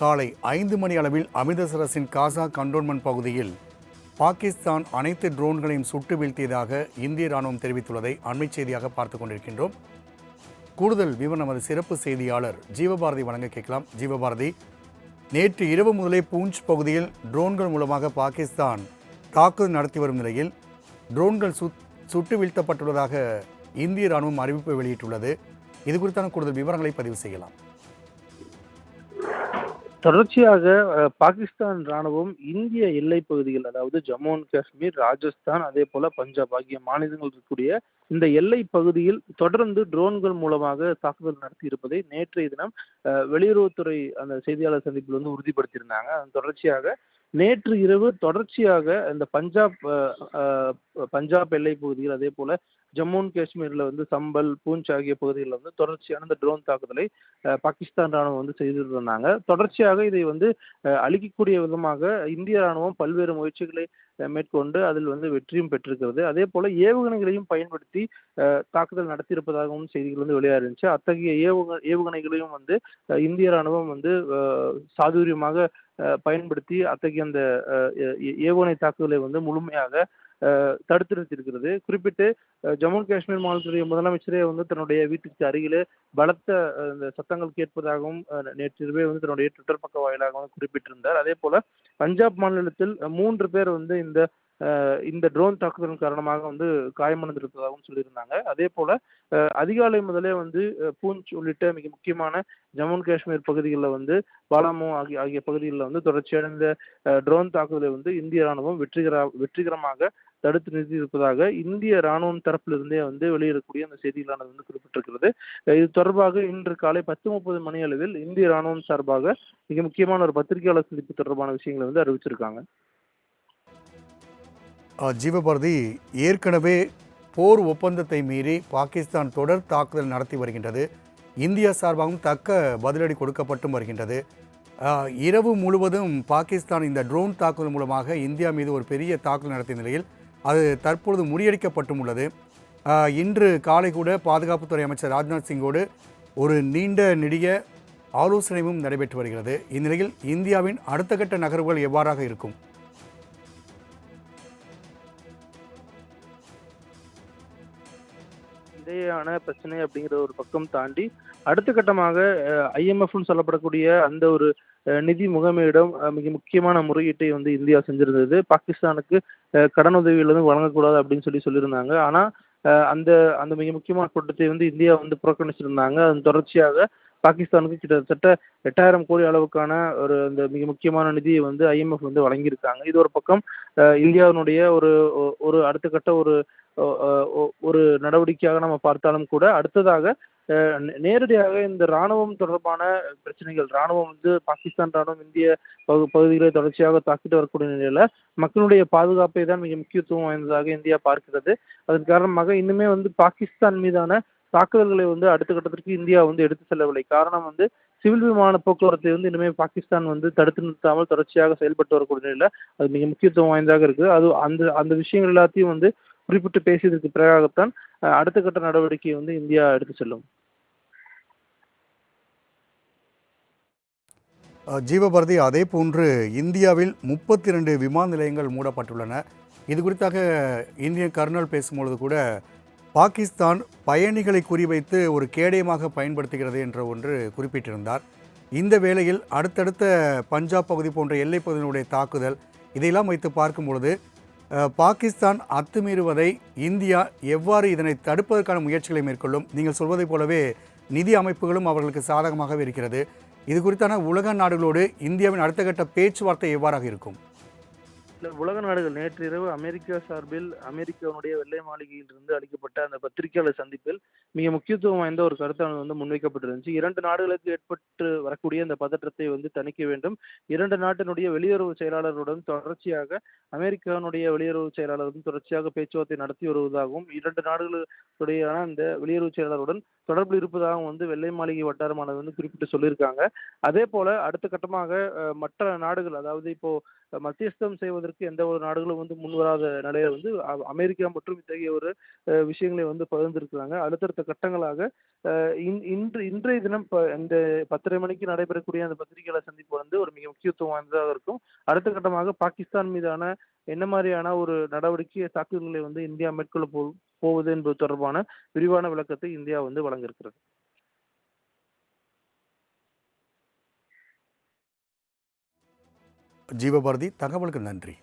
காலை ஐந்து மணி அளவில் அமிர்தசரஸின் காசா கண்டோன்மெண்ட் பகுதியில் பாகிஸ்தான் அனைத்து ட்ரோன்களையும் சுட்டு வீழ்த்தியதாக இந்திய ராணுவம் தெரிவித்துள்ளதை அண்மைச் செய்தியாக பார்த்து கொண்டிருக்கின்றோம். கூடுதல் விவரம் நமது சிறப்பு செய்தியாளர் ஜீவபாரதி வழங்க கேட்கலாம். ஜீவபாரதி நேற்று இரவு முதலே பூஞ்ச் பகுதியில் ட்ரோன்கள் மூலமாக பாகிஸ்தான் தாக்குதல் நடத்தி வரும் நிலையில் ட்ரோன்கள் சுட்டு வீழ்த்தப்பட்டுள்ளதாக இந்திய ராணுவம் அறிவிப்பு வெளியிட்டுள்ளது. இது குறித்தான கூடுதல் விவரங்களை பதிவு செய்யலாம். தொடர்ச்சியாக பாகிஸ்தான் ராணுவம் இந்திய எல்லை பகுதிகள் அதாவது ஜம்மு அண்ட் காஷ்மீர் ராஜஸ்தான் அதே போல பஞ்சாப் ஆகிய மாநிலங்கள் இருக்கக்கூடிய இந்த எல்லை பகுதியில் தொடர்ந்து ட்ரோன்கள் மூலமாக தாக்குதல் நடத்தி இருப்பதை நேற்றைய தினம் வெளியுறவுத்துறை அந்த செய்தியாளர் சந்திப்பில் வந்து உறுதிப்படுத்தியிருந்தாங்க. அதன் தொடர்ச்சியாக நேற்று இரவு தொடர்ச்சியாக இந்த பஞ்சாப் பஞ்சாப் எல்லை பகுதியில் அதே போல ஜம்மு அண்ட் காஷ்மீர்ல வந்து சம்பல் பூஞ்ச் ஆகிய பகுதிகளில் வந்து தொடர்ச்சியான இந்த ட்ரோன் தாக்குதலை பாகிஸ்தான் ராணுவம் வந்து செய்துட்டு இருந்தாங்க தொடர்ச்சியாக இதை வந்து அழிக்கக்கூடிய விதமாக இந்திய ராணுவம் பல்வேறு முயற்சிகளை மேற்கொண்டு அதில் வந்து வெற்றியும் பெற்றிருக்கிறது. அதே போல ஏவுகணைகளையும் பயன்படுத்தி தாக்குதல் நடத்தியிருப்பதாகவும் செய்திகள் வந்து வெளியாயிருந்துச்சு அத்தகைய ஏவுக ஏவுகணைகளையும் வந்து இந்திய ராணுவம் வந்து சாதுரியமாக பயன்படுத்தி அத்தகைய அந்த ஏ- ஏவுகணை தாக்குதலை வந்து முழுமையாக தடுத்து நிறுத்தியிருக்கிறது குறிப்பிட்டு ஜம்மு காஷ்மீர் மாநிலத்துடைய முதலமைச்சரே வந்து தன்னுடைய வீட்டுக்கு அருகிலே பலத்த இந்த சத்தங்கள் கேட்பதாகவும் அஹ், நேற்று வந்து தன்னுடைய ட்விட்டர் பக்க வாயிலாக குறிப்பிட்டிருந்தார். அதே போல பஞ்சாப் மாநிலத்தில் மூன்று பேர் வந்து இந்த இந்த ட்ரோன் தாக்குதலின் காரணமாக வந்து காயமடைந்திருப்பதாகவும் சொல்லியிருந்தாங்க. அதே போல் அதிகாலை முதலே வந்து பூஞ்ச் உள்ளிட்ட மிக முக்கியமான ஜம்மு அண்ட் காஷ்மீர் பகுதிகளில் வந்து பாலாமோ ஆகிய ஆகிய பகுதிகளில் வந்து தொடர்ச்சியான இந்த ட்ரோன் தாக்குதலை வந்து இந்திய ராணுவம் வெற்றிகர வெற்றிகரமாக தடுத்து நிறுத்தியிருப்பதாக இந்திய ராணுவம் தரப்பிலிருந்தே வந்து வெளியிடக்கூடிய அந்த செய்திகளானது வந்து குறிப்பிட்டிருக்கிறது. இது தொடர்பாக இன்று காலை பத்து முப்பது மணி அளவில் இந்திய ராணுவம் சார்பாக மிக முக்கியமான ஒரு பத்திரிகையாளர் சந்திப்பு தொடர்பான விஷயங்களை வந்து அறிவிச்சிருக்காங்க. ஜீவபாரதி ஏற்கனவே போர் ஒப்பந்தத்தை மீறி பாகிஸ்தான் தொடர் தாக்குதல் நடத்தி வருகின்றது. இந்தியா சார்பாகவும் தக்க பதிலடி கொடுக்கப்பட்டும் வருகின்றது. இரவு முழுவதும் பாகிஸ்தான் இந்த ட்ரோன் தாக்குதல் மூலமாக இந்தியா மீது ஒரு பெரிய தாக்குதல் நடத்திய நிலையில் அது தற்பொழுது முறியடிக்கப்பட்டும் உள்ளது. இன்று காலை கூட பாதுகாப்புத்துறை அமைச்சர் ராஜ்நாத் சிங்கோடு ஒரு நீண்ட நெடிய ஆலோசனையும் நடைபெற்று வருகிறது. இந்நிலையில் இந்தியாவின் அடுத்த கட்ட நகர்வுகள் எவ்வாறாக இருக்கும்? இடையேயான பிரச்சனை அப்படிங்கிற ஒரு பக்கம் தாண்டி அடுத்த கட்டமாக ஐஎம்எஃப்னு சொல்லப்படக்கூடிய அந்த ஒரு நிதி முகமையிடம் மிக முக்கியமான முறையீட்டை வந்து இந்தியா செஞ்சிருந்தது. பாகிஸ்தானுக்கு கடன் உதவிகள் வந்து வழங்கக்கூடாது அப்படின்னு சொல்லி சொல்லியிருந்தாங்க. ஆனால் அந்த அந்த மிக முக்கியமான கூட்டத்தை வந்து இந்தியா வந்து புறக்கணிச்சிருந்தாங்க. அதன் தொடர்ச்சியாக பாகிஸ்தானுக்கு கிட்டத்தட்ட எட்டாயிரம் கோடி அளவுக்கான ஒரு அந்த மிக முக்கியமான நிதியை வந்து ஐஎம்எஃப் வந்து வழங்கியிருக்காங்க. இது ஒரு பக்கம் இந்தியாவினுடைய ஒரு ஒரு அடுத்த கட்ட ஒரு ஒரு நடவடிக்கையாக நம்ம பார்த்தாலும் கூட அடுத்ததாக நே- நேரடியாக இந்த ராணுவம் தொடர்பான பிரச்சனைகள் ராணுவம் வந்து பாகிஸ்தான் ராணுவம் இந்திய பகு பகுதிகளை தொடர்ச்சியாக தாக்கிட்டு வரக்கூடிய நிலையில மக்களுடைய பாதுகாப்பை தான் மிக முக்கியத்துவம் வாய்ந்ததாக இந்தியா பார்க்கிறது. அதன் காரணமாக இன்னுமே வந்து பாகிஸ்தான் மீதான தாக்குதல்களை வந்து அடுத்த கட்டத்திற்கு இந்தியா வந்து எடுத்து செல்லவில்லை. காரணம் வந்து சிவில் விமான போக்குவரத்தை வந்து இனிமேல் பாகிஸ்தான் வந்து தடுத்து நிறுத்தாமல் தொடர்ச்சியாக செயல்பட்டு வரக்கூடிய நிலையில் அது மிக முக்கியத்துவம் வாய்ந்ததாக இருக்குது. அது அந்த அந்த விஷயங்கள் எல்லாத்தையும் வந்து குறிப்பிட்டு பேசியதற்கு பிறகாகத்தான் அடுத்த கட்ட நடவடிக்கையை வந்து இந்தியா எடுத்து செல்லும். ஜீவபாரதி அதே போன்று இந்தியாவில் முப்பத்தி ரெண்டு விமான நிலையங்கள் மூடப்பட்டுள்ளன. இது குறித்தாக இந்திய கர்னல் பேசும்பொழுது கூட பாகிஸ்தான் பயணிகளை குறிவைத்து ஒரு கேடயமாக பயன்படுத்துகிறது என்ற ஒன்று குறிப்பிட்டிருந்தார். இந்த வேளையில் அடுத்தடுத்த பஞ்சாப் பகுதி போன்ற எல்லைப்பகுதியினுடைய தாக்குதல் இதையெல்லாம் வைத்து பார்க்கும் பொழுது பாகிஸ்தான் அத்துமீறுவதை இந்தியா எவ்வாறு இதனை தடுப்பதற்கான முயற்சிகளை மேற்கொள்ளும்? நீங்கள் சொல்வதைப் போலவே நிதி அமைப்புகளும் அவர்களுக்கு சாதகமாகவே இருக்கிறது. இது குறித்தான உலக நாடுகளோடு இந்தியாவின் அடுத்த கட்ட பேச்சுவார்த்தை எவ்வாறாக இருக்கும்? உலக நாடுகள் நேற்று இரவு அமெரிக்கா சார்பில் அமெரிக்காவுடைய வெள்ளை மாளிகையில் இருந்து அளிக்கப்பட்ட அந்த பத்திரிகையாளர் சந்திப்பில் மிக முக்கியத்துவம் வாய்ந்த ஒரு கருத்தானது வந்து முன்வைக்கப்பட்டிருந்துச்சு. இரண்டு நாடுகளுக்கு ஏற்பட்டு வரக்கூடிய அந்த பதற்றத்தை வந்து தணிக்க வேண்டும். இரண்டு நாட்டினுடைய வெளியுறவு செயலாளருடன் தொடர்ச்சியாக அமெரிக்காவினுடைய வெளியுறவு செயலாளருடன் தொடர்ச்சியாக பேச்சுவார்த்தை நடத்தி வருவதாகவும் இரண்டு நாடுகளுடைய அந்த வெளியுறவு செயலாளருடன் தொடர்பில் இருப்பதாகவும் வந்து வெள்ளை மாளிகை வட்டாரமானது வந்து குறிப்பிட்டு சொல்லியிருக்காங்க. அதே போல அடுத்த கட்டமாக மற்ற நாடுகள் அதாவது இப்போ மத்தியஸ்தம் செய்வதற்கு எந்த ஒரு நாடுகளும் வந்து முன்வராத நிலையில வந்து அமெரிக்கா மற்றும் இத்தகைய ஒரு விஷயங்களை வந்து பகிர்ந்திருக்கிறாங்க. அடுத்தடுத்த கட்டங்களாக இன்- இன்று இன்றைய தினம் ப- இந்த பத்தரை மணிக்கு நடைபெறக்கூடிய அந்த பத்திரிகையாளர் சந்திப்பு வந்து ஒரு மிக முக்கியத்துவம் வாய்ந்ததாக இருக்கும். அடுத்த கட்டமாக பாகிஸ்தான் மீதான என்ன மாதிரியான ஒரு நடவடிக்கை தாக்குதல்களை வந்து இந்தியா மேற்கொள்ள போ போவது என்பது தொடர்பான விரிவான விளக்கத்தை இந்தியா வந்து வழங்க இருக்கிறது ஜீவபாரதி தகவலுக்கு நன்றி.